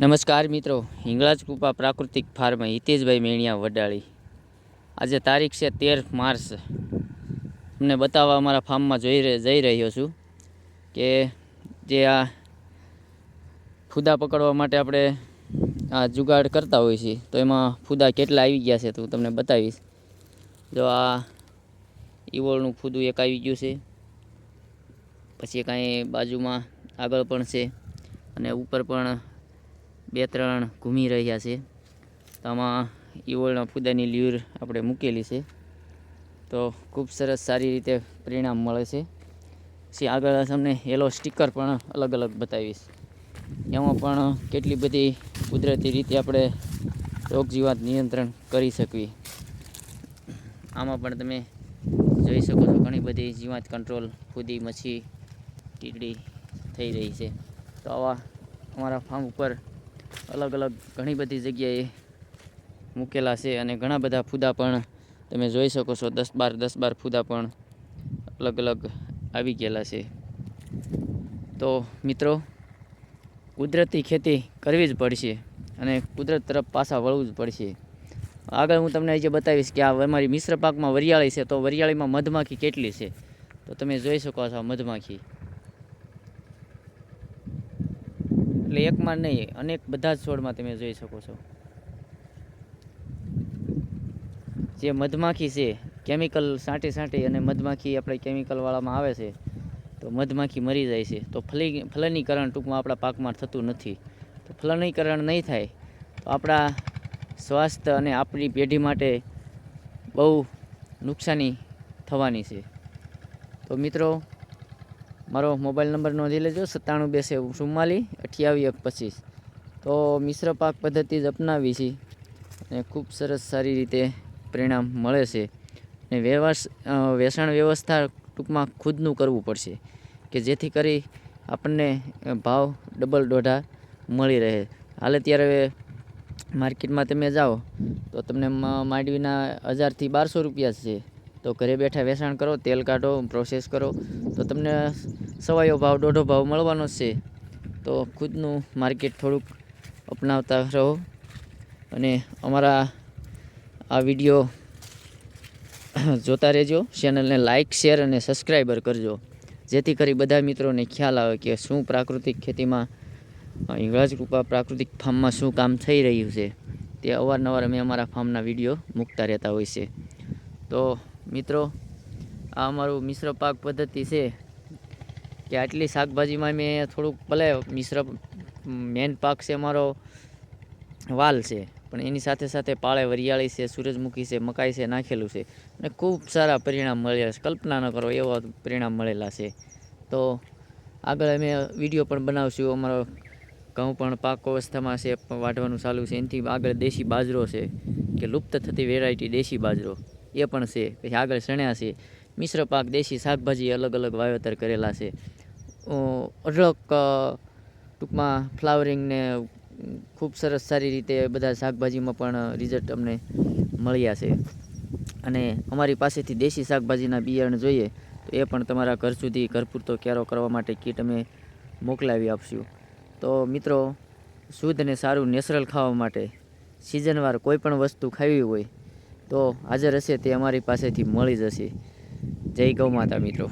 નમસ્કાર મિત્રો, હિંગળાજ કૃપા પ્રાકૃતિક ફાર્મ હિતેશભાઈ મેણિયા વડાળી. આજે તારીખ છે તેર માર્ચ. તમને બતાવવા અમારા ફાર્મમાં જોઈ જઈ રહ્યો છું કે જે આ ફૂદા પકડવા માટે આપણે આ જુગાડ કરતા હોઈએ છીએ, તો એમાં ફૂદા કેટલા આવી ગયા છે તો હું તમને બતાવીશ. જો આ ઈવોળનું ફૂદું એક આવી ગયું છે, પછી કાંઈ બાજુમાં આગળ પણ છે, અને ઉપર પણ બે ત્રણ ઘૂમી રહ્યા છે. તો આમાં ઈવોળના ફૂદાની લ્યુર આપણે મૂકેલી છે. તો ખૂબ સરસ સારી રીતે પરિણામ મળે છે. પછી આગળ તમને યલો સ્ટીકર પણ અલગ અલગ બતાવીશ. એમાં પણ કેટલી બધી કુદરતી રીતે આપણે રોગ જીવાત નિયંત્રણ કરી શકવી. આમાં પણ તમે જોઈ શકો છો ઘણી બધી જીવાત કંટ્રોલ, ફૂદી, મચ્છી, ટીકડી થઈ રહી છે. તો આવા અમારા ફાર્મ ઉપર અલગ અલગ ઘણી બધી જગ્યાએ મૂકેલા છે અને ઘણા બધા ફૂદા પણ તમે જોઈ શકો છો. દસ બાર દસ બાર ફૂદા પણ અલગ અલગ આવી ગયેલા છે. તો મિત્રો, કુદરતી ખેતી કરવી જ પડશે અને કુદરત તરફ પાછા વળવું જ પડશે. આગળ હું તમને આજે બતાવીશ કે આ અમારી મિશ્ર પાકમાં વરિયાળી છે, તો વરિયાળીમાં મધમાખી કેટલી છે? તો તમે જોઈ શકો છો મધમાખી. એટલે એકમાં નહીં, અનેક બધા જ છોડમાં તમે જોઈ શકો છો. જે મધમાખી છે, કેમિકલ સાંટી સાંટી અને મધમાખી આપણે કેમિકલવાળામાં આવે છે, તો મધમાખી મરી જાય છે. તો ફલી, ફલનીકરણ ટૂંકમાં આપણા પાકમાં થતું નથી. તો ફલનીકરણ નહીં થાય, તો આપણા સ્વાસ્થ્ય અને આપણી પેઢી માટે બહુ નુકસાની થવાની છે. તો મિત્રો મારો મોબાઈલ નંબર નોંધી લેજો, સત્તાણું બે ચુમ્માલી અઠ્યાવીસ એક પચીસ. તો મિશ્ર પાક પદ્ધતિ જ અપનાવી છે અને ખૂબ સરસ સારી રીતે પરિણામ મળે છે. ને વ્યવસ વેચાણ વ્યવસ્થા ટૂંકમાં ખુદનું કરવું પડશે કે જેથી કરી આપણને ભાવ ડબલ દોઢા મળી રહે. હાલે ત્યારે માર્કેટમાં તમે જાઓ તો તમને માંડવીના હજારથી બારસો રૂપિયા છે. તો ઘરે બેઠા વેચાણ કરો, તેલ કાઢો, પ્રોસેસ કરો. તો તમને સવાયો ભાવ, દોઢો ભાવ મળવાનો છે. તો ખુદનું માર્કેટ થોડુંક અપનાવતા રહો. અને અમારા આ વીડિયો જોતા રહેજો. ચેનલને લાઇક શેર અને સબસ્ક્રાઈબર કરજો. જેથી કરી બધા મિત્રોને ખ્યાલ આવે કે શું પ્રાકૃતિક ખેતીમાં ઇંગળાજ કૃપા પ્રાકૃતિક ફાર્મમાં શું કામ થઈ રહ્યું છે. તે અવારનવાર અમે અમારા ફાર્મના વીડિયો મૂકતા રહેતા હોય છે. તો મિત્રો, આ અમારું મિશ્ર પાક પદ્ધતિ છે. કે આટલી શાકભાજીમાં મેં થોડુંક, ભલે મિશ્ર મેન પાક છે અમારો વાલ છે, પણ એની સાથે સાથે પાળે વરિયાળી છે, સૂરજમુખી છે, મકાઈ છે, નાખેલું છે. અને ખૂબ સારા પરિણામ મળ્યા છે. કલ્પના ન કરો એવા પરિણામ મળેલા છે. તો આગળ અમે વીડિયો પણ બનાવશું. અમારો ઘઉં પણ પાક અવસ્થામાં છે, વાઢવાનું ચાલુ છે. એનાથી આગળ દેશી બાજરો છે, કે લુપ્ત થતી વેરાયટી દેશી બાજરો, એ પણ છે. પછી આગળ શણ્યા છે. મિશ્ર પાક, દેશી શાકભાજી અલગ અલગ વાવેતર કરેલા છે. અઢળક ટૂંકમાં ફ્લાવરિંગને ખૂબ સરસ સારી રીતે બધા શાકભાજીમાં પણ રિઝલ્ટ અમને મળ્યા છે. અને અમારી પાસેથી દેશી શાકભાજીના બિયારણ જોઈએ, તો એ પણ તમારા ઘર સુધી ઘર પૂરતો ક્યારો કરવા માટે કીટ અમે મોકલાવી આપશું. તો મિત્રો, શુદ્ધ અને સારું નેચરલ ખાવા માટે સિઝનવાર કોઈ પણ વસ્તુ ખાવી હોય, તો હાજર હશે તે અમારી પાસેથી મળી જશે. જય ગૌ માતા મિત્રો.